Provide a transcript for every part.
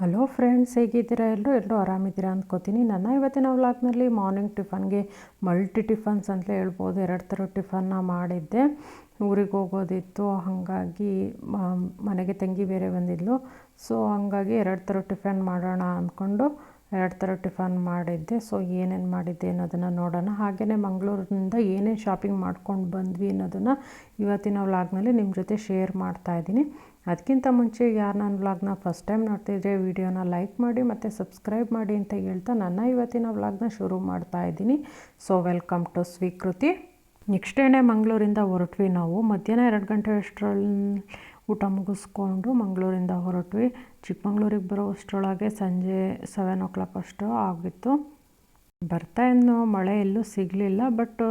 Hello friends ಹೇಗಿದ್ದೀರಾ? ಎಲ್ಲರೂ ಎಲ್ಲರೂ ಆರಾಮಿದ್ದೀರಾ ಅಂದ್ಕೋತೀನಿ ನನ್ನ ಇವತ್ತಿನ ವ್ಲಾಗ್ನಲ್ಲಿ ಮಾರ್ನಿಂಗ್ ಟಿಫನ್ಗೆ ಮಲ್ಟಿ ಟಿಫನ್ಸ್ ಅಂತಲೇ ಹೇಳ್ಬೋದು. ಎರಡು ಥರ ಟಿಫನ್ನ ಮಾಡಿದ್ದೆ. ಊರಿಗೆ ಹೋಗೋದಿತ್ತು, ಹಾಗಾಗಿ ಮನೆಗೆ ತಂಗಿ ಬೇರೆ ಬಂದಿದ್ಲು. ಸೊ ಹಾಗಾಗಿ ಎರಡು ಥರ ಟಿಫನ್ ಮಾಡೋಣ ಅಂದ್ಕೊಂಡು ಎರಡು ಥರ ಟಿಫನ್ ಮಾಡಿದ್ದೆ. ಸೊ ಏನೇನು ಮಾಡಿದ್ದೆ ಅನ್ನೋದನ್ನು ನೋಡೋಣ. ಹಾಗೆಯೇ ಮಂಗಳೂರಿನಿಂದ ಏನೇನು ಶಾಪಿಂಗ್ ಮಾಡ್ಕೊಂಡು ಬಂದ್ವಿ ಅನ್ನೋದನ್ನು ಇವತ್ತಿನ ವ್ಲಾಗ್ನಲ್ಲಿ ನಿಮ್ಮ ಜೊತೆ ಶೇರ್ ಮಾಡ್ತಾ ಇದ್ದೀನಿ. ಅದಕ್ಕಿಂತ ಮುಂಚೆ ಯಾರು ನನ್ನ ವ್ಲಾಗ್ನ ಫಸ್ಟ್ ಟೈಮ್ ನೋಡ್ತಿದ್ರೆ ವಿಡಿಯೋನ ಲೈಕ್ ಮಾಡಿ ಮತ್ತು ಸಬ್ಸ್ಕ್ರೈಬ್ ಮಾಡಿ ಅಂತ ಹೇಳ್ತಾ ನನ್ನ ಇವತ್ತಿನ ವ್ಲಾಗ್ನ ಶುರು ಮಾಡ್ತಾ ಇದ್ದೀನಿ. So welcome to Swikruti next ಏನೇ ಮಂಗಳೂರಿಂದ ಹೊರಟ್ವಿ ನಾವು. ಮಧ್ಯಾಹ್ನ ಎರಡು ಗಂಟೆ ಅಷ್ಟರಲ್ಲಿ ಊಟ ಮುಗಿಸ್ಕೊಂಡು ಮಂಗಳೂರಿಂದ ಹೊರಟ್ವಿ. ಚಿಕ್ಕಮಂಗ್ಳೂರಿಗೆ ಬರೋ ಅಷ್ಟರೊಳಗೆ ಸಂಜೆ ಸೆವೆನ್ ಓ ಕ್ಲಾಕ್ ಅಷ್ಟು ಆಗಿತ್ತು. ಬರ್ತಾ ಇನ್ನು ಮಳೆ ಎಲ್ಲೂ ಸಿಗಲಿಲ್ಲ ಬಟ್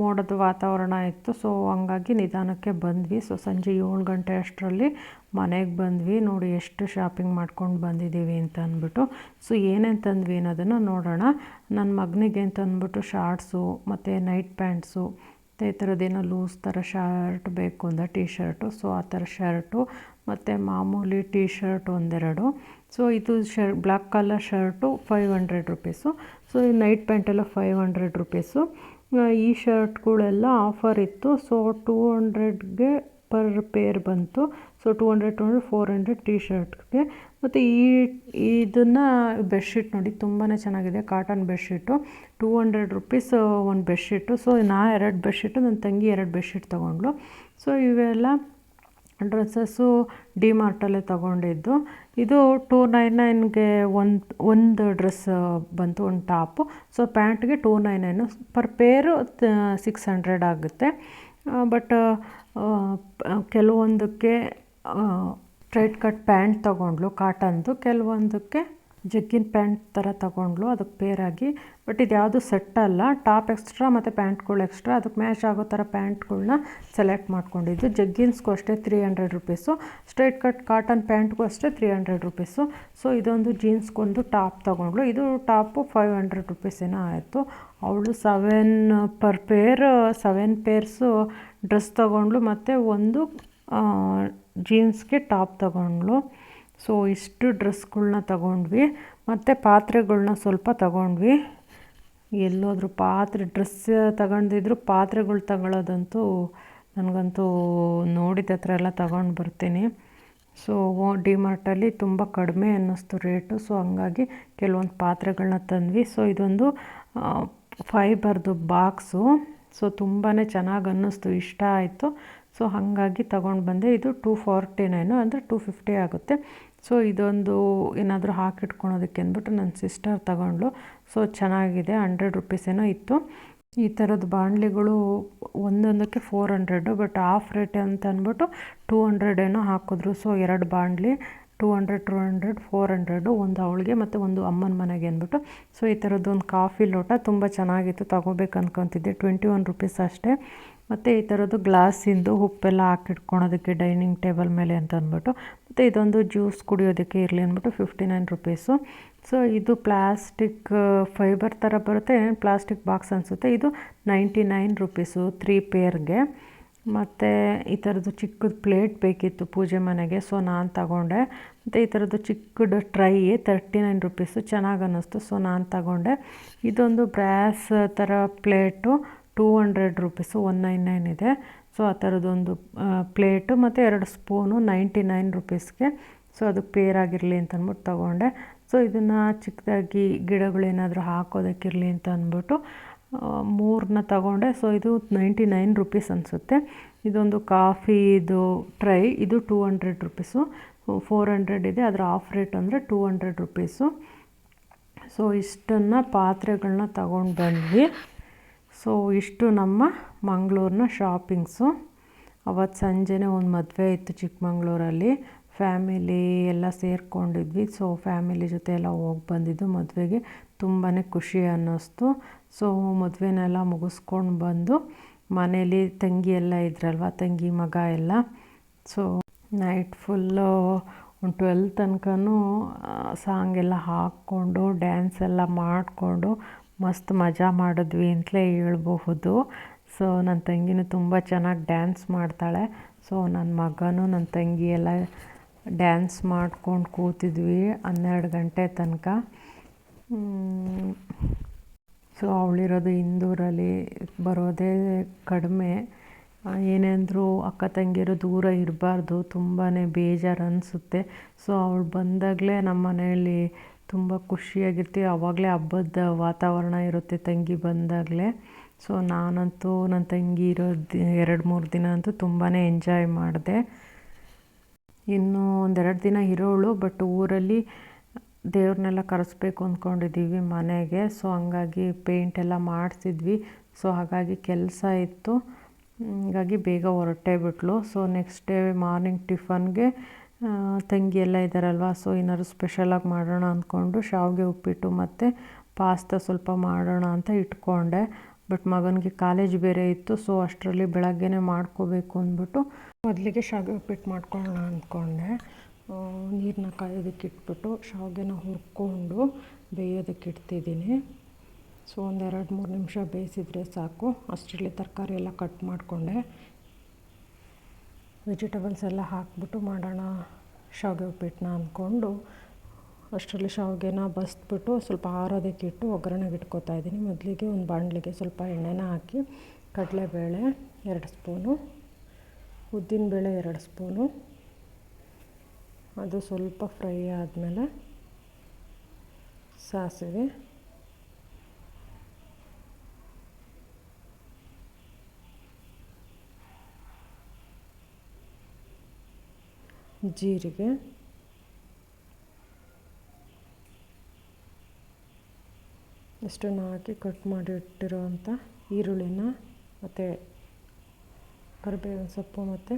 ಮೋಡದ ವಾತಾವರಣ ಇತ್ತು. ಸೊ ಹಂಗಾಗಿ ನಿಧಾನಕ್ಕೆ ಬಂದ್ವಿ. ಸೊ ಸಂಜೆ ಏಳು ಗಂಟೆ ಅಷ್ಟರಲ್ಲಿ ಮನೆಗೆ ಬಂದ್ವಿ. ನೋಡಿ, ಎಷ್ಟು ಶಾಪಿಂಗ್ ಮಾಡ್ಕೊಂಡು ಬಂದಿದ್ದೀವಿ ಅಂತ ಅಂದ್ಬಿಟ್ಟು. ಸೊ ಏನೇನು ತಂದ್ವಿ ಅನ್ನೋದನ್ನು ನೋಡೋಣ. ನನ್ನ ಮಗನಿಗೆ ಅಂತ ಅಂದ್ಬಿಟ್ಟು ಶಾರ್ಟ್ಸು ಮತ್ತು ನೈಟ್ ಪ್ಯಾಂಟ್ಸು ಮತ್ತು ಈ ಥರದ್ದೇನೋ ಲೂಸ್ ಥರ ಶರ್ಟ್ ಬೇಕು ಅಂದರೆ ಟೀ ಶರ್ಟು ಸೊ ಆ ಥರ ಶರ್ಟು ಮತ್ತು ಮಾಮೂಲಿ ಟೀ ಶರ್ಟ್ ಒಂದೆರಡು. ಸೊ ಇದು ಶರ್ black colour shirt five hundred rupees so ಈ ನೈಟ್ ಪ್ಯಾಂಟೆಲ್ಲ ಫೈವ್ ಹಂಡ್ರೆಡ್ ರುಪೀಸು ಈ ಶರ್ಟ್ಗಳೆಲ್ಲ ಆಫರ್ ಇತ್ತು ಸೊ ಟೂ ಹಂಡ್ರೆಡ್ಗೆ ಪರ್ ಪೇರ್ ಬಂತು. So two hundred two hundred four hundred tea ಶರ್ಟ್ಗೆ ಮತ್ತು ಈ, ಇದನ್ನು ಬೆಡ್ಶೀಟ್ ನೋಡಿ ತುಂಬಾ ಚೆನ್ನಾಗಿದೆ, cotton bedsheet. Two hundred rupees ಒಂದು ಬೆಡ್ಶೀಟು. ಸೊ ನಾ ಎರಡು ಬೆಡ್ಶೀಟು ನನ್ನ ತಂಗಿ ಎರಡು ಬೆಡ್ಶೀಟ್ ತೊಗೊಂಡ್ಳು. ಸೊ ಇವೆಲ್ಲ ಡ್ರೆಸ್ಸಸ್ಸು ಡಿ ಮಾರ್ಟಲ್ಲೇ ತೊಗೊಂಡಿದ್ದು. ಇದು ಟೂ ನೈನ್ ನೈನ್ಗೆ ಒಂದು ಒಂದು ಡ್ರೆಸ್ ಬಂತು, ಒಂದು top. So ಪ್ಯಾಂಟ್ಗೆ two nine nine per pair six hundred ಆಗುತ್ತೆ. ಬಟ್ ಕೆಲವೊಂದಕ್ಕೆ ಸ್ಟ್ರೈಟ್ ಕಟ್ ಪ್ಯಾಂಟ್ ತೊಗೊಂಡ್ಲು, ಕಾಟನ್ದು. ಕೆಲವೊಂದಕ್ಕೆ ಜಗ್ಗಿನ ಪ್ಯಾಂಟ್ ಥರ ತೊಗೊಂಡ್ಲು ಅದಕ್ಕೆ ಪೇರಾಗಿ ಬಟ್ ಇದು ಯಾವುದು ಸೆಟ್ ಅಲ್ಲ. ಟಾಪ್ ಎಕ್ಸ್ಟ್ರಾ ಮತ್ತು ಪ್ಯಾಂಟ್ಗಳು ಎಕ್ಸ್ಟ್ರಾ ಅದಕ್ಕೆ ಮ್ಯಾಚ್ ಆಗೋ ಥರ ಪ್ಯಾಂಟ್ಗಳನ್ನ ಸೆಲೆಕ್ಟ್ ಮಾಡ್ಕೊಂಡಿದ್ದು. ಜಗ್ಗಿನ್ಸ್ಗೂ ಅಷ್ಟೇ three hundred rupees straight cut cotton ಪ್ಯಾಂಟ್ಗೂ ಅಷ್ಟೇ ತ್ರೀ ಹಂಡ್ರೆಡ್ ರುಪೀಸು ಸೊ ಇದೊಂದು ಜೀನ್ಸ್ಗೊಂದು ಟಾಪ್ ತೊಗೊಂಡ್ಳು. ಇದು ಟಾಪು ಫೈವ್ ಹಂಡ್ರೆಡ್ ರುಪೀಸ್ ಏನೋ ಆಯಿತು. ಅವಳು seven per pair seven pairs dress ತೊಗೊಂಡ್ಳು. ಮತ್ತು ಒಂದು ಜೀನ್ಸ್ಗೆ ಟಾಪ್ ತಗೊಂಡ್ಳು. ಸೊ ಇಷ್ಟು ಡ್ರೆಸ್ಗಳನ್ನ ತಗೊಂಡ್ವಿ. ಮತ್ತು ಪಾತ್ರೆಗಳನ್ನ ಸ್ವಲ್ಪ ತಗೊಂಡ್ವಿ. ಎಲ್ಲೋದ್ರೂ ಪಾತ್ರೆ ಡ್ರೆಸ್ ತಗೊಂಡಿದ್ರು ಪಾತ್ರೆಗಳು ತಗೊಳ್ಳೋದಂತೂ ನನಗಂತೂ ನೋಡಿದ ಹತ್ರ ಎಲ್ಲ ತಗೊಂಡು ಬರ್ತೀನಿ. ಸೊ ಡಿ ಮಾರ್ಟಲ್ಲಿ ತುಂಬ ಕಡಿಮೆ ಅನ್ನಿಸ್ತು ರೇಟು. ಸೊ ಹಂಗಾಗಿ ಕೆಲವೊಂದು ಪಾತ್ರೆಗಳನ್ನ ತಂದ್ವಿ. ಸೊ ಇದೊಂದು ಫೈಬರ್ದು ಬಾಕ್ಸು ಸೊ ತುಂಬಾ ಚೆನ್ನಾಗಿ ಅನ್ನಿಸ್ತು. ಇಷ್ಟ ಆಯಿತು. ಸೊ ಹಾಗಾಗಿ ತಗೊಂಡು ಬಂದೆ. ಇದು ಟೂ ಫಾರ್ಟಿ ನೈನು ಅಂದರೆ ಟೂ ಫಿಫ್ಟಿ ಆಗುತ್ತೆ. ಸೊ ಇದೊಂದು ಏನಾದರೂ ಹಾಕಿಟ್ಕೊಳೋದಕ್ಕೆ ಅಂದ್ಬಿಟ್ಟು ನನ್ನ ಸಿಸ್ಟರ್ ತಗೊಂಡ್ಳು. ಸೊ ಚೆನ್ನಾಗಿದೆ, ಹಂಡ್ರೆಡ್ ರುಪೀಸ್ ಏನೋ ಇತ್ತು. ಈ ಥರದ ಬಾಣಲಿಗಳು ಒಂದೊಂದಕ್ಕೆ four hundred, but half rate ಅಂತ ಅಂದ್ಬಿಟ್ಟು ಟೂ ಹಂಡ್ರೆಡ್ ಏನೋ ಹಾಕಿದ್ರು. ಸೊ ಎರಡು ಬಾಣಲಿ, two hundred two hundred, four hundred, ಒಂದು ಅವಳಿಗೆ ಮತ್ತು ಒಂದು ಅಮ್ಮನ ಮನೆಗೆ ಅಂದ್ಬಿಟ್ಟು. ಸೊ ಈ ಥರದ್ದು ಒಂದು ಕಾಫಿ ಲೋಟ ತುಂಬ ಚೆನ್ನಾಗಿತ್ತು ತಗೋಬೇಕು ಅನ್ಕೊತಿದ್ದೆ ಟ್ವೆಂಟಿ ಒನ್ ರುಪೀಸ್ ಅಷ್ಟೇ. ಮತ್ತು ಈ ಥರದ್ದು ಗ್ಲಾಸಿಂದು ಉಪ್ಪೆಲ್ಲ ಹಾಕಿಟ್ಕೊಳೋದಕ್ಕೆ ಡೈನಿಂಗ್ ಟೇಬಲ್ ಮೇಲೆ ಅಂತ ಅಂದ್ಬಿಟ್ಟು, ಮತ್ತು ಇದೊಂದು ಜ್ಯೂಸ್ ಕುಡಿಯೋದಕ್ಕೆ ಇರಲಿ ಅಂದ್ಬಿಟ್ಟು ಫಿಫ್ಟಿ ನೈನ್ ರುಪೀಸು ಸೊ ಇದು ಪ್ಲಾಸ್ಟಿಕ್ ಫೈಬರ್ ಥರ ಬರುತ್ತೆ ಪ್ಲಾಸ್ಟಿಕ್ ಬಾಕ್ಸ್ ಅನಿಸುತ್ತೆ. ಇದು ನೈಂಟಿ ನೈನ್ ರುಪೀಸು ತ್ರೀ ಪೇರ್ಗೆ ಮತ್ತು ಈ ಥರದ್ದು ಚಿಕ್ಕದು ಪ್ಲೇಟ್ ಬೇಕಿತ್ತು ಪೂಜೆ ಮನೆಗೆ ಸೊ ನಾನು ತಗೊಂಡೆ. ಮತ್ತು ಈ ಥರದ್ದು ಚಿಕ್ಕದು ಟ್ರೈ ತರ್ಟಿ ನೈನ್ ರುಪೀಸು ಚೆನ್ನಾಗಿ ಅನ್ನಿಸ್ತು ಸೊ ನಾನು ತಗೊಂಡೆ. ಇದೊಂದು ಬ್ರ್ಯಾಸ್ ಥರ plate two hundred rupees one nine nine ಇದೆ. ಸೊ ಆ ಥರದ್ದೊಂದು ಪ್ಲೇಟು ಮತ್ತು ಎರಡು ಸ್ಪೂನು ನೈಂಟಿ ನೈನ್ ರುಪೀಸ್ಗೆ ಸೊ ಅದಕ್ಕೆ ಪೇರಾಗಿರಲಿ ಅಂತ ಅಂದ್ಬಿಟ್ಟು ತೊಗೊಂಡೆ. ಸೊ ಇದನ್ನು ಚಿಕ್ಕದಾಗಿ ಗಿಡಗಳೇನಾದರೂ ಹಾಕೋದಕ್ಕಿರಲಿ ಅಂತ ಅಂದ್ಬಿಟ್ಟು ಮೂರನ್ನ ತಗೊಂಡೆ. ಸೊ ಇದು ನೈಂಟಿ ನೈನ್ ರುಪೀಸ್ ಅನಿಸುತ್ತೆ. ಇದೊಂದು ಕಾಫಿದು ಟ್ರೈ ಇದು two hundred rupees four hundred ಇದೆ. ಅದರ ಆಫ್ ರೇಟ್ ಅಂದರೆ ಟೂ ಹಂಡ್ರೆಡ್ ರುಪೀಸು ಸೊ ಇಷ್ಟನ್ನು ಪಾತ್ರೆಗಳನ್ನ ತಗೊಂಡು ಬಂದ್ವಿ. ಸೊ ಇಷ್ಟು ನಮ್ಮ ಮಂಗಳೂರಿನ ಶಾಪಿಂಗ್ಸು ಅವತ್ತು ಸಂಜೆನೇ ಒಂದು ಮದುವೆ ಇತ್ತು ಚಿಕ್ಕಮಂಗ್ಳೂರಲ್ಲಿ. ಫ್ಯಾಮಿಲಿ ಎಲ್ಲ ಸೇರಿಕೊಂಡಿದ್ವಿ. ಸೊ ಫ್ಯಾಮಿಲಿ ಜೊತೆ ಎಲ್ಲ ಹೋಗಿ ಬಂದಿದ್ದು ಮದುವೆಗೆ. ತುಂಬಾ ಖುಷಿ ಅನ್ನಿಸ್ತು. ಸೊ ಮದುವೆನೆಲ್ಲ ಮುಗಿಸ್ಕೊಂಡು ಬಂದು ಮನೇಲಿ ತಂಗಿ ಎಲ್ಲ ಇದ್ರಲ್ವ? ತಂಗಿ, ಮಗ ಎಲ್ಲ. ಸೊ ನೈಟ್ ಫುಲ್ಲು ಒಂದು ಟ್ವೆಲ್ ತನಕನೂ ಸಾಂಗ್ ಎಲ್ಲ ಹಾಕ್ಕೊಂಡು ಡ್ಯಾನ್ಸ್ ಎಲ್ಲ ಮಾಡಿಕೊಂಡು ಮಸ್ತ್ ಮಜಾ ಮಾಡಿದ್ವಿ ಅಂತಲೇ ಹೇಳ್ಬಹುದು. ಸೊ ನನ್ನ ತಂಗಿನೂ ತುಂಬ ಚೆನ್ನಾಗಿ ಡ್ಯಾನ್ಸ್ ಮಾಡ್ತಾಳೆ. ಸೊ ನನ್ನ ಮಗನೂ ನನ್ನ ತಂಗಿ ಎಲ್ಲ ಡ್ಯಾನ್ಸ್ ಮಾಡ್ಕೊಂಡು ಕೂತಿದ್ವಿ ಹನ್ನೆರಡು ಗಂಟೆ ತನಕ. ಸೊ ಅವಳಿರೋದು ಇಂದೂರಲ್ಲಿ ಬರೋದೇ ಕಡಿಮೆ. ಏನೇ ಅಕ್ಕ ತಂಗಿಯರು ದೂರ ಇರಬಾರ್ದು ತುಂಬಾ ಬೇಜಾರು ಅನಿಸುತ್ತೆ. ಸೊ ಅವಳು ಬಂದಾಗಲೇ ನಮ್ಮ ಮನೆಯಲ್ಲಿ ತುಂಬ ಖುಷಿಯಾಗಿರ್ತೀವಿ ಆವಾಗಲೇ ಹಬ್ಬದ ವಾತಾವರಣ ಇರುತ್ತೆ ತಂಗಿ ಬಂದಾಗಲೇ. ಸೊ ನಾನಂತೂ ನನ್ನ ತಂಗಿ ಇರೋ ಎರಡು ಮೂರು ದಿನ ಅಂತೂ ತುಂಬಾ ಎಂಜಾಯ್ ಮಾಡಿದೆ. ಇನ್ನು ಒಂದೆರಡು ದಿನ ಇರೋಳು ಬಟ್ ಊರಲ್ಲಿ ದೇವ್ರನ್ನೆಲ್ಲ ಕರೆಸ್ಬೇಕು ಅಂದ್ಕೊಂಡಿದ್ದೀವಿ ಮನೆಗೆ. ಸೊ ಹಂಗಾಗಿ ಪೇಂಟ್ ಎಲ್ಲ ಮಾಡಿಸಿದ್ವಿ. ಸೊ ಹಾಗಾಗಿ ಕೆಲಸ ಇತ್ತು. ಹಾಗಾಗಿ ಬೇಗ ಹೊರಟೇ ಬಿಟ್ಲು. ಸೊ ನೆಕ್ಸ್ಟ್ ಡೇ ಮಾರ್ನಿಂಗ್ ಟಿಫನ್ಗೆ ತಂಗಿ ಎಲ್ಲ ಇದ್ದಾರಲ್ವ ಸೊ ಏನಾದ್ರು ಸ್ಪೆಷಲಾಗಿ ಮಾಡೋಣ ಅಂದ್ಕೊಂಡು ಶಾವಿಗೆ ಉಪ್ಪಿಟ್ಟು ಮತ್ತು ಪಾಸ್ತಾ ಸ್ವಲ್ಪ ಮಾಡೋಣ ಅಂತ ಇಟ್ಕೊಂಡೆ. ಬಟ್ ಮಗನಿಗೆ ಕಾಲೇಜ್ ಬೇರೆ ಇತ್ತು ಸೊ ಅಷ್ಟರಲ್ಲಿ ಬೆಳಗ್ಗೆನೇ ಮಾಡ್ಕೋಬೇಕು ಅಂದ್ಬಿಟ್ಟು ಮೊದಲಿಗೆ ಶಾವಿಗೆ ಉಪ್ಪಿಟ್ಟು ಮಾಡ್ಕೊಳ್ಳೋಣ ಅಂದ್ಕೊಂಡೆ ನೀರನ್ನ ಕಾಯೋದಕ್ಕೆ ಇಟ್ಬಿಟ್ಟು ಶಾವಿಗೆನ ಹುರ್ಕೊಂಡು ಬೇಯೋದಕ್ಕೆ ಇಡ್ತಿದ್ದೀನಿ. ಸೊ ಒಂದೆರಡು ಮೂರು ನಿಮಿಷ ಬೇಯಿಸಿದರೆ ಸಾಕು. ಅಷ್ಟರಲ್ಲಿ ತರಕಾರಿ ಎಲ್ಲ ಕಟ್ ಮಾಡಿಕೊಂಡೆ. ವೆಜಿಟೇಬಲ್ಸ್ ಎಲ್ಲ ಹಾಕ್ಬಿಟ್ಟು ಮಾಡೋಣ, ಶಾವಿಗೆ ಉಪ್ಪಿಟ್ಟನ್ನ ಅಂದ್ಕೊಂಡು ಅಷ್ಟರಲ್ಲಿ ಶಾವಿಗೆನ ಬಸ್ಬಿಟ್ಟು ಸ್ವಲ್ಪ ಆರೋದಕ್ಕೆ ಇಟ್ಟು ಒಗ್ಗರಣೆಗೆ ಇಟ್ಕೋತಾ ಇದ್ದೀನಿ. ಮೊದಲಿಗೆ ಒಂದು ಬಾಣಲಿಗೆ ಸ್ವಲ್ಪ ಎಣ್ಣೆನ ಹಾಕಿ, ಕಡಲೆಬೇಳೆ ಎರಡು ಸ್ಪೂನು, ಉದ್ದಿನಬೇಳೆ ಎರಡು ಸ್ಪೂನು, ಅದು ಸ್ವಲ್ಪ ಫ್ರೈ ಆದಮೇಲೆ ಸಾಸಿವೆ ಜೀರಿಗೆ. ಇಷ್ಟನ್ನು ಹಾಕಿ ಕಟ್ ಮಾಡಿ ಇಟ್ಟಿರೋವಂಥ ಈರುಳ್ಳಿನ ಮತ್ತು ಕರಿಬೇವಿನ ಸೊಪ್ಪು ಮತ್ತು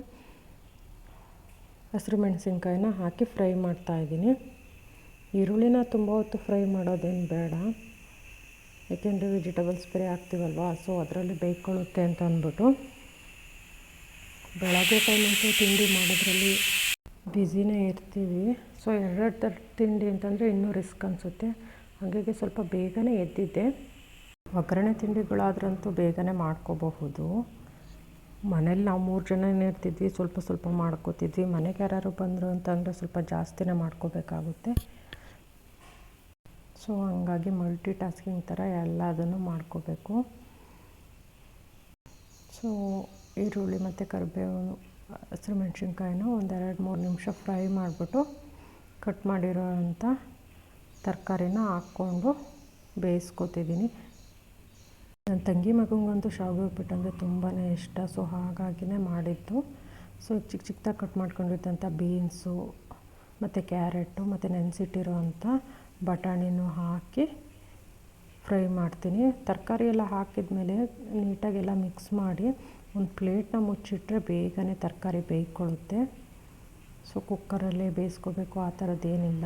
ಹಸಿರು ಮೆಣಸಿನ್ಕಾಯಿನ ಹಾಕಿ ಫ್ರೈ ಮಾಡ್ತಾಯಿದ್ದೀನಿ ಈರುಳ್ಳಿನ ತುಂಬ ಹೊತ್ತು ಫ್ರೈ ಮಾಡೋದೇನು ಬೇಡ. ಏಕೆಂದರೆ ವೆಜಿಟೇಬಲ್ಸ್ ಬೇರೆ ಹಾಕ್ತೀವಲ್ವ ಸೊ ಅದರಲ್ಲಿ ಬೇಯ್ಕೊಳ್ಳುತ್ತೆ ಅಂತ ಅಂದ್ಬಿಟ್ಟು. ಬೆಳಗ್ಗೆ ಟೈಮಂತೂ ತಿಂಡಿ ಮಾಡೋದ್ರಲ್ಲಿ ಬ್ಯುಸಿನೇ ಇರ್ತೀವಿ. ಸೊ ಎರಡು ಥರ ತಿಂಡಿ ಅಂತಂದರೆ ಇನ್ನೂ ರಿಸ್ಕ್ ಅನಿಸುತ್ತೆ. ಹಾಗಾಗಿ ಸ್ವಲ್ಪ ಬೇಗನೆ ಎದ್ದಿದ್ದೆ. ಒಗ್ಗರಣೆ ತಿಂಡಿಗಳಾದ್ರಂತೂ ಬೇಗನೆ ಮಾಡ್ಕೋಬಹುದು. ಮನೇಲಿ ನಾವು ಮೂರು ಜನ ಇರ್ತಿದ್ವಿ, ಸ್ವಲ್ಪ ಸ್ವಲ್ಪ ಮಾಡ್ಕೋತಿದ್ವಿ. ಮನೆಗೆ ಯಾರು ಬಂದರು ಅಂತಂದರೆ ಸ್ವಲ್ಪ ಜಾಸ್ತಿನೇ ಮಾಡ್ಕೋಬೇಕಾಗುತ್ತೆ. ಸೊ ಹಂಗಾಗಿ ಮಲ್ಟಿ ಟಾಸ್ಕಿಂಗ್ ಥರ ಎಲ್ಲದನ್ನು ಮಾಡ್ಕೋಬೇಕು. ಸೊ ಈರುಳ್ಳಿ ಮತ್ತು ಕರಿಬೇವು ಹಸಿರು ಮೆಣಸಿನ್ಕಾಯಿನ ಒಂದೆರಡು ಮೂರು ನಿಮಿಷ ಫ್ರೈ ಮಾಡಿಬಿಟ್ಟು ಕಟ್ ಮಾಡಿರೋ ಅಂಥ ತರಕಾರಿನ ಹಾಕ್ಕೊಂಡು ಬೇಯಿಸ್ಕೊತಿದ್ದೀನಿ. ನನ್ನ ತಂಗಿ ಮಗನಿಗಂತೂ ಶಾವಿಗೆ ಉಪ್ಪಿಟ್ಟು ಅಂದರೆ ತುಂಬಾ ಇಷ್ಟ ಸೊ ಹಾಗಾಗಿನೇ ಮಾಡಿದ್ದು. ಸೊ ಚಿಕ್ಕ ಚಿಕ್ಕದಾಗಿ ಕಟ್ ಮಾಡ್ಕೊಂಡಿದ್ದಂಥ ಬೀನ್ಸು, ಮತ್ತು ಕ್ಯಾರೆಟು, ಮತ್ತು ನೆನೆಸಿಟ್ಟಿರೋ ಅಂಥ ಬಟಾಣಿನೂ ಹಾಕಿ ಫ್ರೈ ಮಾಡ್ತೀನಿ. ತರಕಾರಿ ಎಲ್ಲ ಹಾಕಿದ ಮೇಲೆ ನೀಟಾಗೆಲ್ಲ ಮಿಕ್ಸ್ ಮಾಡಿ ಒಂದು ಪ್ಲೇಟ್ನ ಮುಚ್ಚಿಟ್ರೆ ಬೇಗನೆ ತರಕಾರಿ ಬೇಯ್ಕೊಳ್ಳುತ್ತೆ. ಸೊ ಕುಕ್ಕರಲ್ಲೇ ಬೇಯಿಸ್ಕೋಬೇಕು, ಆ ಥರದ್ದೇನಿಲ್ಲ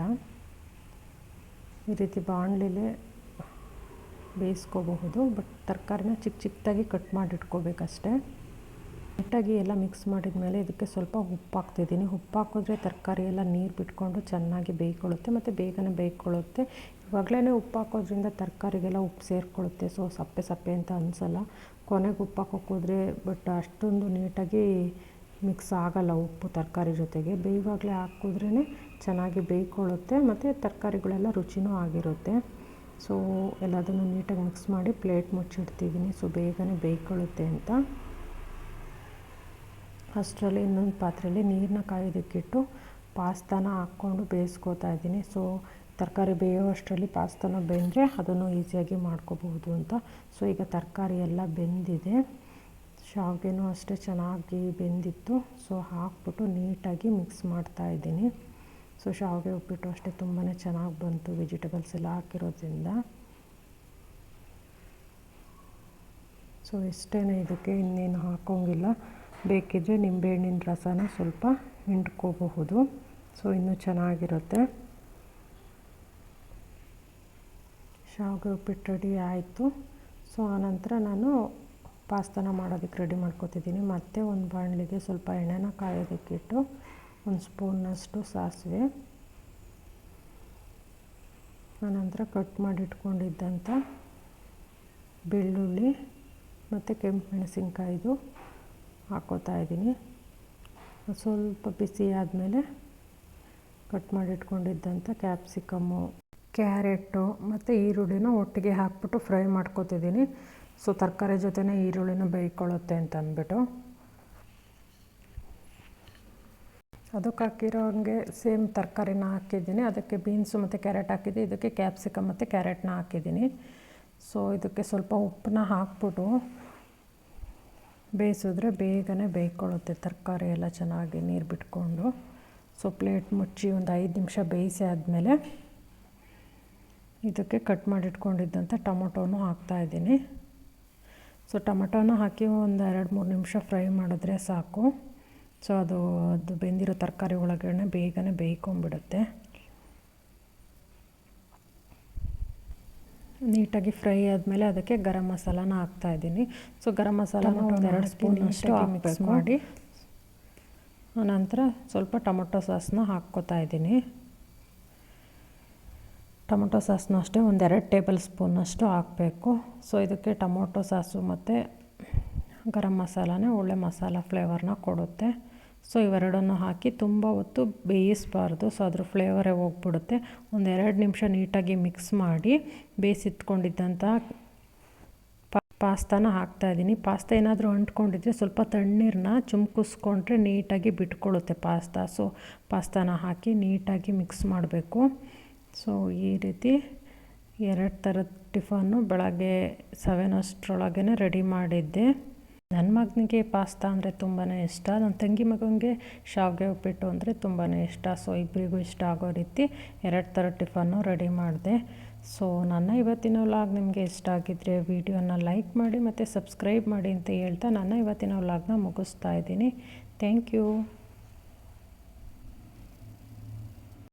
ಈ ರೀತಿ ಬಾಣಲಿಲೇ ಬೇಯಿಸ್ಕೋಬಹುದು, ಬಟ್ ತರಕಾರಿನ ಚಿಕ್ಕ ಚಿಕ್ಕದಾಗಿ ಕಟ್ ಮಾಡಿ ಇಟ್ಕೋಬೇಕಷ್ಟೆ ನೀಟಾಗಿ ಎಲ್ಲ ಮಿಕ್ಸ್ ಮಾಡಿದ ಮೇಲೆ ಇದಕ್ಕೆ ಸ್ವಲ್ಪ ಉಪ್ಪು ಹಾಕ್ತಿದ್ದೀನಿ ಉಪ್ಪು ಹಾಕಿದ್ರೆ ತರಕಾರಿ ಎಲ್ಲ ನೀರು ಬಿಟ್ಕೊಂಡು ಚೆನ್ನಾಗಿ ಬೇಯ್ಕೊಳ್ಳುತ್ತೆ, ಮತ್ತು ಬೇಗನೆ ಬೇಯ್ಕೊಳ್ಳುತ್ತೆ. ಇವಾಗಲೇ ಉಪ್ಪು ಹಾಕೋದ್ರಿಂದ ತರಕಾರಿಗೆಲ್ಲ ಉಪ್ಪು ಸೇರಿಕೊಳ್ಳುತ್ತೆ. ಸೊ ಸಪ್ಪೆ ಸಪ್ಪೆ ಅಂತ ಅನಿಸಲ್ಲ. ಕೊನೆಗೆ ಉಪ್ಪು ಹಾಕೋಕ್ಕೋದ್ರೆ ಬಟ್ ಅಷ್ಟೊಂದು ನೀಟಾಗಿ ಮಿಕ್ಸ್ ಆಗೋಲ್ಲ ಉಪ್ಪು ತರಕಾರಿ ಜೊತೆಗೆ. ಬೇಯುವಾಗಲೇ ಹಾಕಿದ್ರೇ ಚೆನ್ನಾಗಿ ಬೇಯ್ಕೊಳ್ಳುತ್ತೆ ಮತ್ತು ತರಕಾರಿಗಳೆಲ್ಲ ರುಚಿನೂ ಆಗಿರುತ್ತೆ. ಸೊ ಎಲ್ಲದನ್ನು ನೀಟಾಗಿ ಮಿಕ್ಸ್ ಮಾಡಿ ಪ್ಲೇಟ್ ಮುಚ್ಚಿಡ್ತಿದ್ದೀನಿ ಸೊ ಬೇಗನೆ ಬೇಯ್ಕೊಳ್ಳುತ್ತೆ ಅಂತ. ಅಷ್ಟರಲ್ಲಿ ಇನ್ನೊಂದು ಪಾತ್ರೆಯಲ್ಲಿ ನೀರನ್ನ ಕಾಯೋದಕ್ಕಿಟ್ಟು ಪಾಸ್ತಾನ ಹಾಕ್ಕೊಂಡು ಬೇಯಿಸ್ಕೋತಾ ಇದ್ದೀನಿ. ಸೊ ತರಕಾರಿ ಬೇಯೋ ಅಷ್ಟರಲ್ಲಿ ಪಾಸ್ತಾನ ಬೆಂದರೆ ಅದನ್ನು ಈಸಿಯಾಗಿ ಮಾಡ್ಕೋಬಹುದು ಅಂತ. ಸೊ ಈಗ ತರಕಾರಿ ಎಲ್ಲ ಬೆಂದಿದೆ. ಶಾವಿಗೆನೂ ಅಷ್ಟೇ ಚೆನ್ನಾಗಿ ಬೆಂದಿತ್ತು. ಸೊ ಹಾಕ್ಬಿಟ್ಟು ನೀಟಾಗಿ ಮಿಕ್ಸ್ ಮಾಡ್ತಾ ಇದ್ದೀನಿ. ಸೊ ಶಾವಿಗೆ ಉಪ್ಪಿಟ್ಟು ಅಷ್ಟೇ ತುಂಬಾ ಚೆನ್ನಾಗಿ ಬಂತು ವೆಜಿಟೇಬಲ್ಸ್ ಎಲ್ಲ ಹಾಕಿರೋದ್ರಿಂದ. ಸೊ ಇಷ್ಟೇ ಇದಕ್ಕೆ ಇನ್ನೇನು ಹಾಕೋಂಗಿಲ್ಲ. ಬೇಕಿದ್ದರೆ ನಿಂಬೆಹಣ್ಣಿನ ರಸನ ಸ್ವಲ್ಪ ಹಿಂಡ್ಕೋಬಹುದು. ಸೊ ಇನ್ನೂ ಚೆನ್ನಾಗಿರುತ್ತೆ. ಶಾವಿಗೆ ಉಪ್ಪಿಟ್ಟು ರೆಡಿ ಆಯಿತು. ಸೊ ಆನಂತರ ನಾನು ಪಾಸ್ತಾನ ಮಾಡೋದಕ್ಕೆ ರೆಡಿ ಮಾಡ್ಕೋತಿದ್ದೀನಿ. ಮತ್ತು ಒಂದು ಬಾಣಲಿಗೆ ಸ್ವಲ್ಪ ಎಣ್ಣೆನ ಕಾಯೋದಕ್ಕಿಟ್ಟು ಒಂದು ಸ್ಪೂನಷ್ಟು ಸಾಸಿವೆ. ಆನಂತರ ಕಟ್ ಮಾಡಿಟ್ಕೊಂಡಿದ್ದಂಥ ಬೆಳ್ಳುಳ್ಳಿ ಮತ್ತು ಕೆಂಪು ಮೆಣಸಿನ್ಕಾಯಿದು ಹಾಕೋತಾ ಇದ್ದೀನಿ. ಸ್ವಲ್ಪ ಬಿಸಿ ಆದಮೇಲೆ ಕಟ್ ಮಾಡಿಟ್ಕೊಂಡಿದ್ದಂಥ ಕ್ಯಾಪ್ಸಿಕಮ್ಮು ಕ್ಯಾರೆಟು ಮತ್ತು ಈರುಳ್ಳಿನ ಒಟ್ಟಿಗೆ ಹಾಕ್ಬಿಟ್ಟು ಫ್ರೈ ಮಾಡ್ಕೊತಿದ್ದೀನಿ. ಸೊ, ತರಕಾರಿ ಜೊತೆನೇ ಈರುಳ್ಳಿನ ಬೇಯ್ಕೊಳ್ಳುತ್ತೆ ಅಂತ ಅಂದ್ಬಿಟ್ಟು. ಅದಕ್ಕೆ ಹಾಕಿರೋ ಹಂಗೆ ಸೇಮ್ ತರಕಾರಿನ ಹಾಕಿದ್ದೀನಿ. ಅದಕ್ಕೆ ಬೀನ್ಸು ಮತ್ತು ಕ್ಯಾರೆಟ್ ಹಾಕಿದ್ದೆ ಇದಕ್ಕೆ ಕ್ಯಾಪ್ಸಿಕಮ್ ಮತ್ತು ಕ್ಯಾರೆಟ್ನ ಹಾಕಿದ್ದೀನಿ. ಸೊ, ಇದಕ್ಕೆ ಸ್ವಲ್ಪ ಉಪ್ಪನ್ನ ಹಾಕ್ಬಿಟ್ಟು ಬೇಯಿಸಿದ್ರೆ ಬೇಗನೆ ಬೇಯ್ಕೊಳ್ಳುತ್ತೆ. ತರಕಾರಿ ಎಲ್ಲ ಚೆನ್ನಾಗಿ ನೀರು ಬಿಟ್ಕೊಂಡು. ಸೊ, ಪ್ಲೇಟ್ ಮುಚ್ಚಿ ಒಂದು ಐದು ನಿಮಿಷ ಬೇಯಿಸಿ ಆದಮೇಲೆ ಇದಕ್ಕೆ ಕಟ್ ಮಾಡಿಟ್ಕೊಂಡಿದ್ದಂಥ ಟೊಮೊಟೊನೂ ಹಾಕ್ತಾಯಿದ್ದೀನಿ ಸೊ ಟೊಮೊಟೊನ ಹಾಕಿ ಒಂದು ಎರಡು ಮೂರು ನಿಮಿಷ ಫ್ರೈ ಮಾಡಿದ್ರೆ ಸಾಕು. ಸೊ ಅದು ಅದು ಬೆಂದಿರೋ ತರಕಾರಿ ಒಳಗಡೆ ಬೇಗನೆ ಬೇಯ್ಕೊಂಡ್ಬಿಡುತ್ತೆ. ನೀಟಾಗಿ ಫ್ರೈ ಆದಮೇಲೆ ಅದಕ್ಕೆ ಗರಂ ಮಸಾಲಾನ ಹಾಕ್ತಾಯಿದ್ದೀನಿ ಸೊ ಗರಂ ಮಸಾಲಾನ ಒಂದು ಎರಡು ಸ್ಪೂನ್ ಅಷ್ಟು ಮಿಕ್ಸ್ ಮಾಡಿ. ನಂತರ ಸ್ವಲ್ಪ ಟೊಮೊಟೊ ಸಾಸ್ನ ಹಾಕ್ಕೋತಾ ಇದ್ದೀನಿ. ಟೊಮೊಟೊ ಸಾಸನ್ನು ಅಷ್ಟೇ, ಒಂದೆರಡು ಟೇಬಲ್ ಸ್ಪೂನಷ್ಟು ಹಾಕಬೇಕು. ಸೊ ಇದಕ್ಕೆ ಟೊಮೊಟೊ ಸಾಸು ಮತ್ತು ಗರಂ ಮಸಾಲಾನೇ, ಒಳ್ಳೆ ಮಸಾಲ ಫ್ಲೇವರ್ನ ಕೊಡುತ್ತೆ. ಸೊ ಇವೆರಡನ್ನು ಹಾಕಿ ತುಂಬ ಹೊತ್ತು ಬೇಯಿಸಬಾರ್ದು. ಸೊ ಅದ್ರ ಫ್ಲೇವರೇ ಹೋಗ್ಬಿಡುತ್ತೆ. ಒಂದೆರಡು ನಿಮಿಷ ನೀಟಾಗಿ ಮಿಕ್ಸ್ ಮಾಡಿ ಬೇಯಿಸಿಟ್ಕೊಂಡಿದ್ದಂಥ ಪಾಸ್ತಾನ ಹಾಕ್ತಾಯಿದ್ದೀನಿ ಪಾಸ್ತಾ ಏನಾದರೂ ಅಂಟ್ಕೊಂಡಿದ್ರೆ ಸ್ವಲ್ಪ ತಣ್ಣೀರನ್ನ ಚುಮ್ಕಿಸ್ಕೊಂಡ್ರೆ ನೀಟಾಗಿ ಬಿಟ್ಕೊಳ್ಳುತ್ತೆ ಪಾಸ್ತಾ. ಸೊ ಪಾಸ್ತಾನ ಹಾಕಿ ನೀಟಾಗಿ ಮಿಕ್ಸ್ ಮಾಡಬೇಕು. ಸೊ ಈ ರೀತಿ ಎರಡು ಥರದ ಟಿಫನ್ನು ಬೆಳಗ್ಗೆ ಸೆವೆನ್ ಅಷ್ಟರೊಳಗೆ ರೆಡಿ ಮಾಡಿದ್ದೆ. ನನ್ನ ಮಗನಿಗೆ ಪಾಸ್ತಾ ಅಂದರೆ ತುಂಬಾ ಇಷ್ಟ. ನನ್ನ ತಂಗಿ ಮಗನಿಗೆ ಶಾವಿಗೆ ಉಪ್ಪಿಟ್ಟು ಅಂದರೆ ತುಂಬಾ ಇಷ್ಟ. ಸೊ ಇಬ್ಬರಿಗೂ ಇಷ್ಟ ಆಗೋ ರೀತಿ ಎರಡು ಥರ ಟಿಫನ್ನು ರೆಡಿ ಮಾಡಿದೆ. ಸೊ ನನ್ನ ಇವತ್ತಿನ ವ್ಲಾಗ್ ನಿಮಗೆ ಇಷ್ಟ ಆಗಿದ್ದರೆ ವಿಡಿಯೋನ ಲೈಕ್ ಮಾಡಿ ಮತ್ತು ಸಬ್ಸ್ಕ್ರೈಬ್ ಮಾಡಿ ಅಂತ ಹೇಳ್ತಾ ನನ್ನ ಇವತ್ತಿನ ವ್ಲಾಗ್ನ ಮುಗಿಸ್ತಾ ಇದ್ದೀನಿ. Thank you